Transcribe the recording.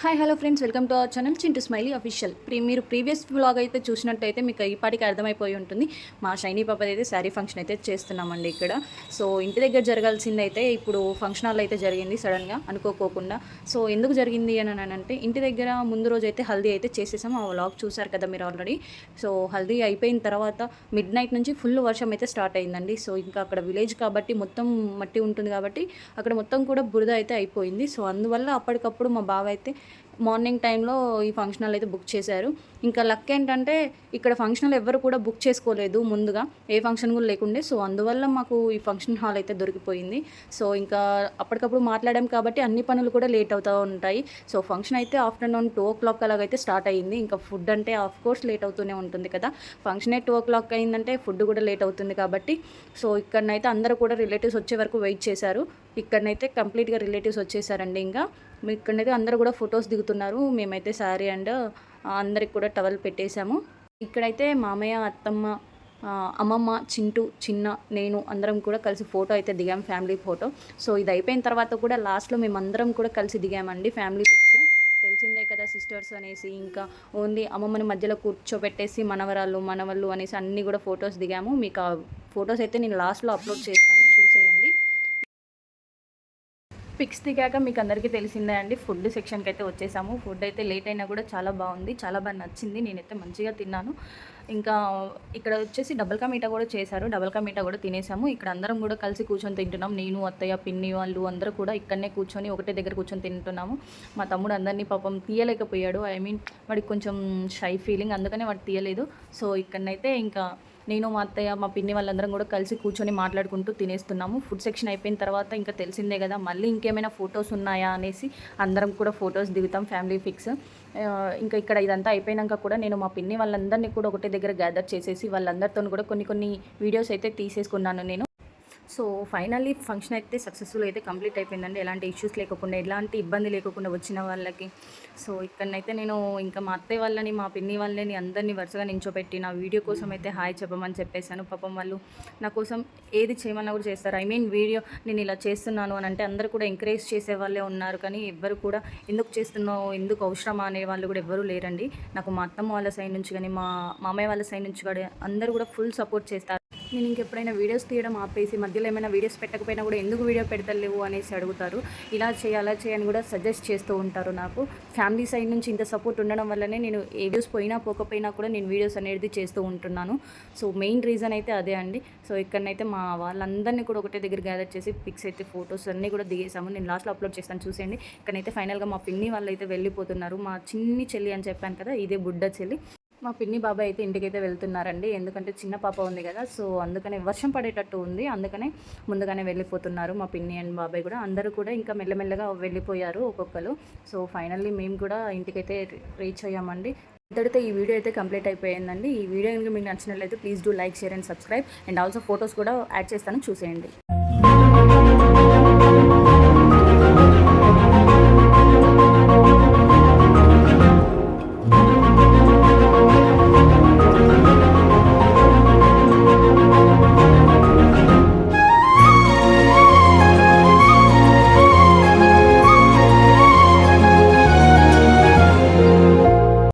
Hi hello friends welcome to our channel Chintu Smiley Official pre మీరు previous vlog అయితే చూసినట్టయితే మీకు ఈ పాటికి అర్థమైపోయి ఉంటుంది. మా షైనీ పాప అయితే శారీ ఫంక్షన్ అయితే చేస్తున్నామండి ఇక్కడ. సో ఇంటి దగ్గర జరగాల్సింది అయితే ఇప్పుడు ఫంక్షన్ హాల్ అయితే జరిగింది సడన్గా అనుకోకోకుండా. సో ఎందుకు జరిగింది అని అని అంటే ఇంటి దగ్గర ముందు రోజు అయితే హల్దీ అయితే చేసేసాం. ఆ వ్లాగ్ చూసారు కదా మీరు ఆల్రెడీ సో హల్దీ అయిపోయిన తర్వాత మిడ్ నైట్ నుంచి ఫుల్ వర్షం అయితే స్టార్ట్ అయిందండి. సో ఇంకా అక్కడ విలేజ్ కాబట్టి మొత్తం మట్టి ఉంటుంది కాబట్టి అక్కడ మొత్తం కూడా బురద అయితే అయిపోయింది. సో అందువల్ల అప్పటికప్పుడు మా బావ అయితే మార్నింగ్ టైంలో ఈ ఫంక్షన్ హాల్ అయితే బుక్ చేశారు. ఇంకా లక్ ఏంటంటే ఇక్కడ ఫంక్షన్ హాల్ ఎవరు కూడా బుక్ చేసుకోలేదు ముందుగా. ఏ ఫంక్షన్ కూడా లేకుండే. సో అందువల్ల మాకు ఈ ఫంక్షన్ హాల్ అయితే దొరికిపోయింది. సో ఇంకా అప్పటికప్పుడు మాట్లాడాం కాబట్టి అన్ని పనులు కూడా లేట్ అవుతూ ఉంటాయి. సో ఫంక్షన్ అయితే ఆఫ్టర్నూన్ టూ ఓ క్లాక్ అలాగైతే స్టార్ట్ అయ్యింది ఇంకా ఫుడ్ అంటే ఆఫ్ కోర్స్ లేట్ అవుతూనే ఉంటుంది కదా. ఫంక్షనే టూ ఓ క్లాక్ అయిందంటే ఫుడ్ కూడా లేట్ అవుతుంది కాబట్టి. సో ఇక్కడనైతే అందరూ కూడా రిలేటివ్స్ వచ్చే వరకు వెయిట్ చేశారు. ఇక్కడనైతే కంప్లీట్గా రిలేటివ్స్ వచ్చేసారండి ఇంకా. మీ ఇక్కడనైతే అందరూ కూడా ఫొటోస్ దిగుతున్నారు. మేమైతే శారీ అండ్ అందరికి కూడా టవల్ పెట్టేశాము. ఇక్కడైతే మామయ్య అత్తమ్మ అమ్మమ్మ చింటూ చిన్న నేను అందరం కూడా కలిసి ఫోటో అయితే దిగాం ఫ్యామిలీ ఫోటో. సో ఇది అయిపోయిన తర్వాత కూడా లాస్ట్లో మేమందరం కూడా కలిసి దిగామండి ఫ్యామిలీ పిక్స్ తెలిసిందే కదా సిస్టర్స్ అనేసి ఇంకా ఓన్లీ అమ్మమ్మని మధ్యలో కూర్చోబెట్టేసి మనవరాళ్ళు మనవళ్ళు అనేసి అన్నీ కూడా ఫొటోస్ దిగాము. మీకు ఆ ఫొటోస్ అయితే నేను లాస్ట్లో అప్లోడ్ చేస్తాను చూసేయండి పిక్స్ దిగాక మీకు అందరికీ తెలిసిందే అండి. ఫుడ్ సెక్షన్కి అయితే వచ్చేసాము. ఫుడ్ అయితే లేట్ అయినా కూడా చాలా బాగుంది. చాలా బాగా నచ్చింది. నేనైతే మంచిగా తిన్నాను. ఇంకా ఇక్కడ వచ్చేసి డబల్ కా మీఠా కూడా చేశారు. డబల్ కా మీటా కూడా తినేసాము. ఇక్కడ అందరం కూడా కలిసి కూర్చొని తింటున్నాం. నేను అత్తయ్య పిన్ని వాళ్ళు అందరూ కూడా ఇక్కడనే కూర్చొని ఒకటే దగ్గర కూర్చొని తింటున్నాము. మా తమ్ముడు అందరినీ పాపం తీయలేకపోయాడు. ఐ మీన్ వాడికి కొంచెం షై ఫీలింగ్ అందుకనే వాడు తీయలేదు. సో ఇక్కడనైతే ఇంకా నేను మా అత్తయ్య మా పిన్ని వాళ్ళందరం కూడా కలిసి కూర్చొని మాట్లాడుకుంటూ తినేస్తున్నాము. ఫుడ్ సెక్షన్ అయిపోయిన తర్వాత ఇంకా తెలిసిందే కదా మళ్ళీ ఇంకేమైనా ఫొటోస్ ఉన్నాయా అనేసి అందరం కూడా ఫొటోస్ దిగుతాం ఫ్యామిలీ ఫిక్స్. ఇంకా ఇక్కడ ఇదంతా అయిపోయినాక కూడా నేను మా పిన్ని వాళ్ళందరినీ కూడా ఒకటే దగ్గర గ్యాదర్ చేసేసి వాళ్ళందరితో కూడా కొన్ని కొన్ని వీడియోస్ అయితే తీసేసుకున్నాను నేను. సో ఫైనల్లీ ఫంక్షన్ అయితే సక్సెస్ఫుల్ అయితే కంప్లీట్ అయిపోయిందండి. ఎలాంటి ఇష్యూస్ లేకుండా ఎలాంటి ఇబ్బంది లేకుండా వచ్చిన వాళ్ళకి. సో ఇక్కడనైతే నేను ఇంకా మా అత్తయ్య వాళ్ళని మా పిన్ని వాళ్ళని అందరినీ వరుసగా నించోపెట్టి నా వీడియో కోసం అయితే హాయ్ చెప్పమని చెప్పేశాను. పాపం వాళ్ళు నా కోసం ఏది చేయమన్నా కూడా చేస్తారు. ఐ మీన్ వీడియో నేను ఇలా చేస్తున్నాను అని అంటే అందరూ కూడా ఎంకరేజ్ చేసే వాళ్ళే ఉన్నారు. కానీ ఎవ్వరు కూడా ఎందుకు చేస్తున్నావు ఎందుకు అవసరమా అనే వాళ్ళు కూడా ఎవ్వరూ లేరండి. నాకు మా అత్తమ్మ వాళ్ళ సైడ్ నుంచి కానీ మా మామయ్య వాళ్ళ సైడ్ నుంచి కూడా అందరూ కూడా ఫుల్ సపోర్ట్ చేస్తారు. నేను ఇంకెప్పుడైనా వీడియోస్ తీయడం ఆపేసి మధ్యలో ఏమైనా వీడియోస్ పెట్టకపోయినా కూడా ఎందుకు వీడియో పెడతలేవు అనేసి అడుగుతారు. ఇలా చేయి అలా చేయని కూడా సజెస్ట్ చేస్తూ ఉంటారు నాకు. ఫ్యామిలీ సైడ్ నుంచి ఇంత సపోర్ట్ ఉండడం వల్లనే నేను ఏ వ్యూస్ పోయినా పోకపోయినా కూడా నేను వీడియోస్ అనేది చేస్తూ ఉంటున్నాను. సో మెయిన్ రీజన్ అయితే అదే అండి. సో ఇక్కడనైతే మా వాళ్ళందరినీ కూడా ఒకటే దగ్గర గ్యాదర్ చేసి పిక్స్ అయితే ఫొటోస్ అన్నీ కూడా దిగేసాము నేను లాస్ట్లో అప్లోడ్ చేస్తాను చూసేయండి. ఇక్కడైతే ఫైనల్గా మా పిన్ని వాళ్ళు అయితే వెళ్ళిపోతున్నారు. మా చిన్ని చెల్లి అని చెప్పాను కదా ఇదే బుడ్డ చెల్లి. మా పిన్ని బాబాయ్ అయితే ఇంటికైతే వెళ్తున్నారండి. ఎందుకంటే చిన్న పాప ఉంది కదా సో అందుకనే వర్షం పడేటట్టు ఉంది. అందుకనే ముందుగానే వెళ్ళిపోతున్నారు మా పిన్ని అండ్ బాబాయ్ కూడా. అందరూ కూడా ఇంకా మెల్లమెల్లగా వెళ్ళిపోయారు ఒక్కొక్కరు. సో ఫైనల్లీ మేము కూడా ఇంటికైతే రీచ్ అయ్యామండి. ఇంతటితో ఈ వీడియో అయితే కంప్లీట్ అయిపోయిందండి. ఈ వీడియో కనుక మీకు నచ్చినట్లయితే please do like share and subscribe. And also photos కూడా యాడ్ చేస్తాను. చూసేయండి.